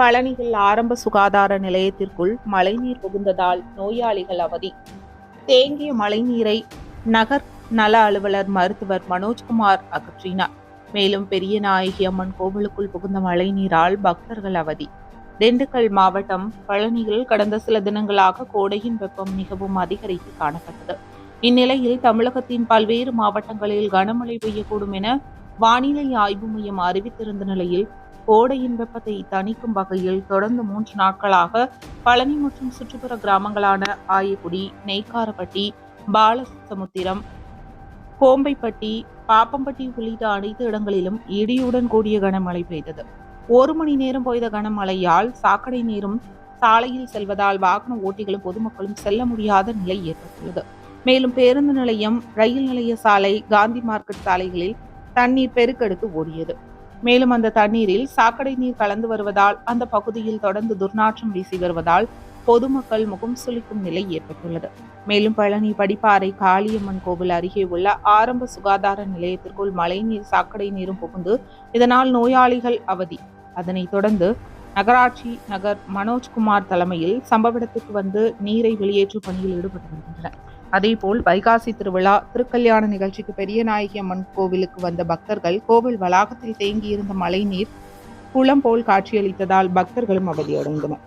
பழனியில் ஆரம்ப சுகாதார நிலையத்திற்குள் மழைநீர் புகுந்ததால் நோயாளிகள் அவதி. தேங்கிய மழைநீரை நகர் நல அலுவலர் மருத்துவர் மனோஜ்குமார் அகற்றினார். மேலும் பெரிய நாயகி அம்மன் கோவிலுக்குள் புகுந்த மழைநீரால் பக்தர்கள் அவதி. திண்டுக்கல் மாவட்டம் பழனியில் கடந்த சில தினங்களாக கோடையின் வெப்பம் மிகவும் அதிகரித்து காணப்பட்டது. இந்நிலையில் தமிழகத்தின் பல்வேறு மாவட்டங்களில் கனமழை பெய்யக்கூடும் என வானிலை ஆய்வு மையம் அறிவித்திருந்த நிலையில் கோடையின் வெப்பத்தை தணிக்கும் வகையில் தொடர்ந்து மூன்று நாட்களாக பழனி மற்றும் சுற்றுப்புற கிராமங்களான ஆயக்குடி நெய்க்காரப்பட்டி பாலசமுத்திரம் கோம்பைப்பட்டி பாப்பம்பட்டி உள்ளிட்ட அனைத்து இடங்களிலும் இடியுடன் கூடிய கனமழை பெய்தது. ஒரு மணி நேரம் பெய்த கனமழையால் சாக்கடை நீரும் சாலையில் செல்வதால் வாகன ஓட்டிகளும் பொதுமக்களும் செல்ல முடியாத நிலை ஏற்பட்டுள்ளது. மேலும் பேருந்து நிலையம் ரயில் நிலைய சாலை காந்தி மார்க்கெட் சாலைகளில் தண்ணீர் பெருக்கெடுத்து ஓடியது. மேலும் அந்த தண்ணீரில் சாக்கடை நீர் கலந்து வருவதால் அந்த பகுதியில் தொடர்ந்து துர்நாற்றம் வீசி வருவதால் பொதுமக்கள் முகம் சுளிக்கும் நிலை ஏற்பட்டுள்ளது. மேலும் பழனி படிப்பாறை காளியம்மன் கோவில் அருகே உள்ள ஆரம்ப சுகாதார நிலையத்திற்குள் மழைநீர் சாக்கடை நீரும் புகுந்து இதனால் நோயாளிகள் அவதி. அதனைத் தொடர்ந்து நகராட்சி நகர் மனோஜ்குமார் தலைமையில் சம்பவ இடத்துக்கு வந்து நீரை வெளியேற்றும் பணியில் ஈடுபட்டு வருகின்றனர். அதேபோல் வைகாசி திருவிழா திருக்கல்யாண நிகழ்ச்சிக்கு பெரிய நாயகி அம்மன் கோவிலுக்கு வந்த பக்தர்கள் கோவில் வளாகத்தில் தேங்கியிருந்த மழைநீர் குளம் போல் காட்சியளித்ததால் பக்தர்களும் அவதியடைந்தனர்.